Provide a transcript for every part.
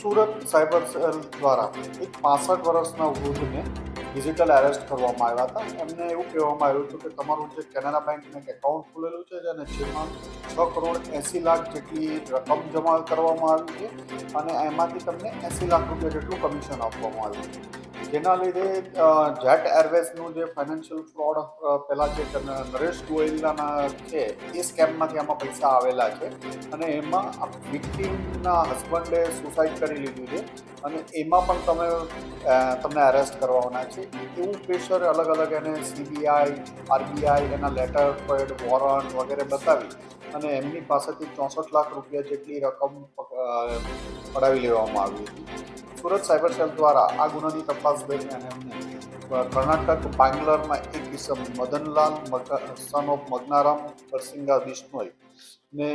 Surat cyber cell દ્વારા એક પાસઠ વર્ષના વૃદ્ધને ડિજિટલ એરેસ્ટ કરવામાં આવ્યા હતા. એમને એવું કહેવામાં આવ્યું હતું કે તમારું જે કેનેરા બેંકનું એક એકાઉન્ટ ખુલેલું છે અને જેમાં છ કરોડ એંસી લાખ જેટલી રકમ જમા કરવામાં આવી છે અને એમાંથી તમને એંસી લાખ રૂપિયા જેટલું કમિશન આપવામાં આવ્યું છે. જેના લીધે જેટ એરવેઝનું જે ફાઇનાન્શિયલ ફ્રોડ પહેલાં જે નરેશ ગોયલના છે, એ સ્કેમમાંથી આમાં પૈસા આવેલા છે. અને એમાં આ વિક્ટીમના હસબન્ડે સુસાઇડ કરી લીધું છે. અને એમાં પણ તમે તમને અરેસ્ટ કરવાના છે. એવું પ્રેશર અલગ અલગ એને સીબીઆઈ આરબીઆઈ એના લેટર પેડ વોરંટ વગેરે બતાવી અને એમની પાસેથી ચોસઠ લાખ રૂપિયા જેટલી રકમ પડાવી લેવામાં આવી હતી. સુરત સાયબર સેલ દ્વારા આ ગુનાની તપાસ દરમિયાન એમને કર્ણાટક, બાંગ્લોરમાં એક કિસમ મદનલાલ સન ઓફ મગનારામ પરસિંગા બિશ્નોઈ ને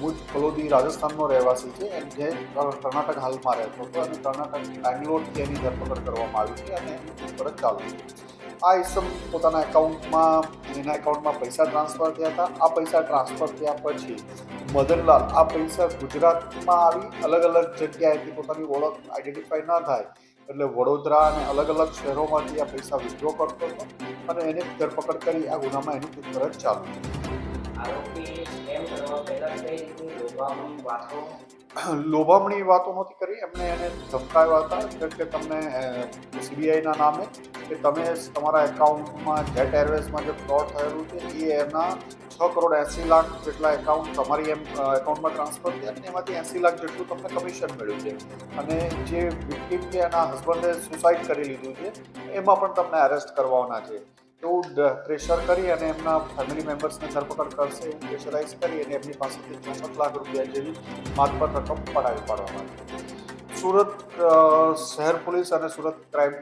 મુજ ફલોદી રાજસ્થાનનો રહેવાસી છે અને જે કર્ણાટક હાલમાં રહેતો હતો અને કર્ણાટક, બેંગ્લોરથી એની ધરપકડ કરવામાં આવી છે અને એની પૂછપરછ ચાલુ છે. આ ઇસમ પોતાના એકાઉન્ટમાં જેના એકાઉન્ટમાં પૈસા ટ્રાન્સફર થયા હતા. આ પૈસા ટ્રાન્સફર થયા પછી મદનલાલ આ પૈસા ગુજરાતમાં આવી અલગ અલગ જગ્યાએથી પોતાની ઓળખ આઈડેન્ટિફાઈ ના થાય એટલે વડોદરા અને અલગ અલગ શહેરોમાંથી આ પૈસા વિથડ્રો કરતો હતો અને એની ધરપકડ કરી આ ગુનામાં એની પૂછપરછ ચાલુ. લોભામણી વાતો નહોતી કરી. એમને એને ધમકાવ્યા હતા. એટલે કે તમને સીબીઆઈના નામે કે તમે તમારા એકાઉન્ટમાં જેટ એરવેઝમાં જે ફ્રોડ થયેલું છે, એ એના છ કરોડ એંસી લાખ જેટલા એકાઉન્ટ તમારી એમ એકાઉન્ટમાં ટ્રાન્સફર થયા અને એમાંથી એંસી લાખ જેટલું તમને કમિશન મળ્યું છે. અને જે વિક્ટીમ કે એના હસબન્ડે સુસાઇડ કરી લીધું છે, એમાં પણ તમને અરેસ્ટ કરવાના છે. એવું પ્રેશર કરી અને એમના ફેમિલી મેમ્બર્સને ધરપકડ કરશે એવું પ્રેશરાઇઝ કરી અને એમની પાસેથી ચોસઠ લાખ રૂપિયા જેવી માતપત રકમ પડાવી પાડવામાં સુરત શહેર પોલીસ અને સુરત ક્રાઇમ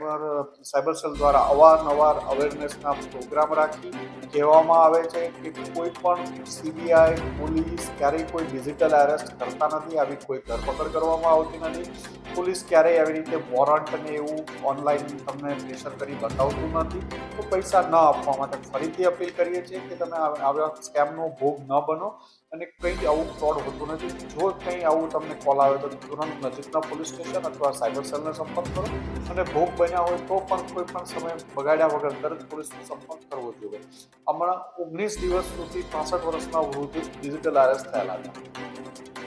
સાયબર સેલ દ્વારા અવારનવાર અવેરનેસના પ્રોગ્રામ રાખી કહેવામાં આવે છે કે કોઈ પણ સીબીઆઈ પોલીસ ક્યારેય કોઈ ડિજિટલ એરેસ્ટ કરતા નથી. આવી કોઈ ધરપકડ કરવામાં આવતી નથી. પોલીસ ક્યારેય આવી રીતે વોરંટ અને એવું ઓનલાઈન તમને પ્રેશર કરી બતાવતું નથી. તો પૈસા ન આપવા માટે ફરીથી અપીલ કરીએ છીએ કે તમે આવ- સ્કેમનો ભોગ ન બનો. અને કંઈ આવું ફ્રોડ હોતું નથી. જો કંઈ આવું તમને કોલ આવે તો તુરંત નજીકના પોલીસ સ્ટેશન અથવા સાયબર સેલનો સંપર્ક કરો. અને ભોગ બન્યા હોય તો પણ કોઈ પણ સમય બગાડ્યા વગર તરત પોલીસનો સંપર્ક કરવો જોઈએ. હમણાં ઓગણીસ દિવસ સુધી પાસઠ વર્ષના વૃદ્ધ ડિજિટલ અરેસ્ટ થયેલા હતા